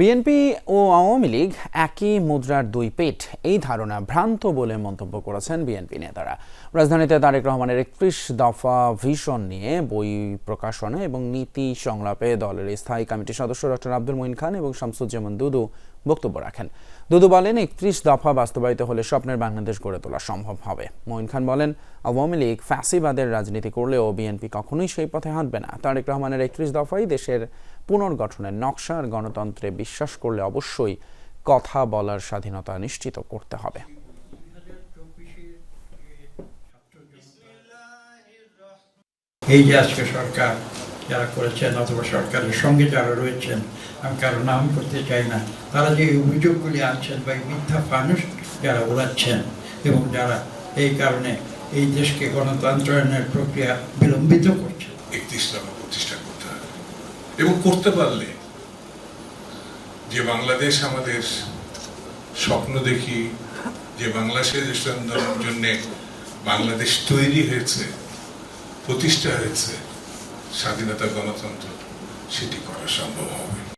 BNP ও আওয়ামী লীগ একই মুদ্রার দুই পেট এই ধারণা ভ্রান্ত বলে মন্তব্য করেছেন বিএনপি নেতারা। রাজধানীতে তারেক রহমানের একত্রিশ দফা ভিশন নিয়ে বই প্রকাশনে এবং নীতি সংলাপে দলের স্থায়ী কমিটির সদস্য ডক্টর আব্দুল মঈন খান এবং শামসুজ্জামান দুদু বক্তব্য রাখেন। দুদু বলেন, একত্রিশ দফা বাস্তবায়িত হলে স্বপ্নের বাংলাদেশ গড়ে তোলা সম্ভব হবে। মঈন খান বলেন, আওয়ামী লীগ ফ্যাসিবাদের রাজনীতি করলেও বিএনপি কখনোই সেই পথে হাঁটবে না। তারেক রহমানের একত্রিশ দফাই দেশের পুনর্গঠনের নকশার গণতন্ত্রে বিশ্বাস করলে অবশ্যই কথা বলার স্বাধীনতা নিশ্চিত করতে হবে। এই যে আজকে সরকার যারা করেছেন অথবা সরকারের সঙ্গে যারা রয়েছেন আমি কারও নাম করতে চাই না তারা যে অভিযোগগুলি আনছেন বা এই মিথ্যা ফানুষ যারা ওড়াচ্ছেন এবং যারা এই কারণে এই দেশকে গণতন্ত্রায়নের প্রক্রিয়া বিলম্বিত করছে একত্রিশ দফা প্রতিষ্ঠা করতে হবে এবং করতে পারলে যে বাংলাদেশ আমাদের স্বপ্ন দেখি, যে বাংলাদেশের জন্য বাংলাদেশ তৈরি হয়েছে, প্রতিষ্ঠা হয়েছে, স্বাধীনতা গণতন্ত্র, সেটি করা সম্ভব হবে।